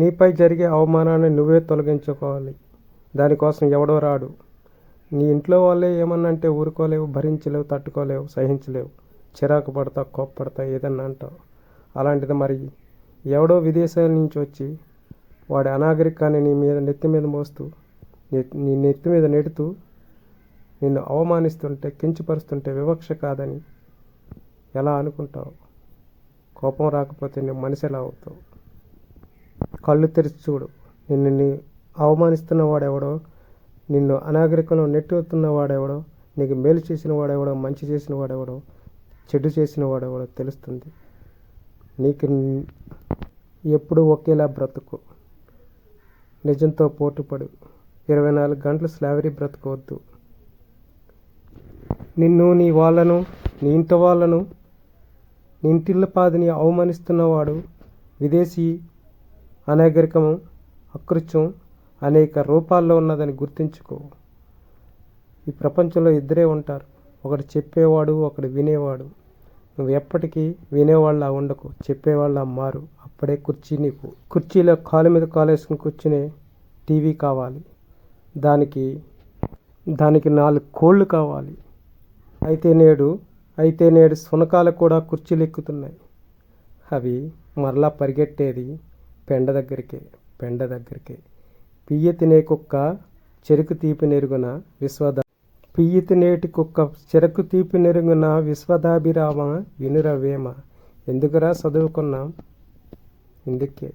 నీపై జరిగే అవమానాన్ని నువ్వే తొలగించుకోవాలి. దానికోసం ఎవడో రాడు. నీ ఇంట్లో వాళ్ళే ఏమన్నంటే ఊరుకోలేవు భరించలేవు తట్టుకోలేవు సహించలేవు. చిరాకు పడతా కోప్పడతా ఏదన్నా అంటావు. అలాంటిది మరి ఎవడో విదేశాల నుంచి వచ్చి వాడి అనాగరికాన్ని నీ మీద నెత్తి మీద మోస్తూ నీ- నీ నెత్తి మీద నెడుతూ నిన్ను అవమానిస్తుంటే కించపరుస్తుంటే వివక్ష కాదని ఎలా అనుకుంటావు? కోపం రాకపోతే నువ్వు మనిషి ఎలా అవుతావు. కళ్ళు తెరిచి చూడు. నిన్ను నీ అవమానిస్తున్న వాడెవడో నిన్ను అనాగరికంలో నెట్టుతున్న వాడెవడో నీకు మేలు చేసిన వాడెవడో మంచి చేసిన వాడెవడో చెడు చేసిన వాడెవడో తెలుస్తుంది. నీకు ఎప్పుడు ఒకేలా బ్రతుకు. నిజంతో పోటుపడు. ఇరవై నాలుగు గంటలు స్లావరీ బ్రతకవద్దు. నిన్ను నీ వాళ్ళను నీ ఇంటి వాళ్ళను నీ ఇంటిల్ల పాదిని అవమానిస్తున్నవాడు విదేశీ అనాగరికము అకృత్యం అనేక రూపాల్లో ఉన్నదని గుర్తించుకో. ఈ ప్రపంచంలో ఇద్దరే ఉంటారు. ఒకడు చెప్పేవాడు ఒకడు వినేవాడు. నువ్వు ఎప్పటికీ వినేవాళ్ళ ఉండకు చెప్పేవాళ్ళ మారు. అప్పుడే కుర్చీ నీకు కుర్చీలో కాలు మీద కాలు వేసుకుని కూర్చునే టీవీ కావాలి. దానికి దానికి నాలుగు కోళ్ళు కావాలి. అయితే నేడు అయితే నేడు సునకాలు కూడా కుర్చీలు ఎక్కుతున్నాయి. అవి మరలా పరిగెట్టేది పెండ దగ్గరికే పెండ దగ్గరికే. పియ్య తినే కుక్క చెరుకు తీపి నెరుగున విశ్వద పియ్యి తినేటి కుక్క చెరుకు తీపి నెరుగున విశ్వదాభిరామ వినురవేమ. ఎందుకురా చదువుకున్నాం? ఇందుకే.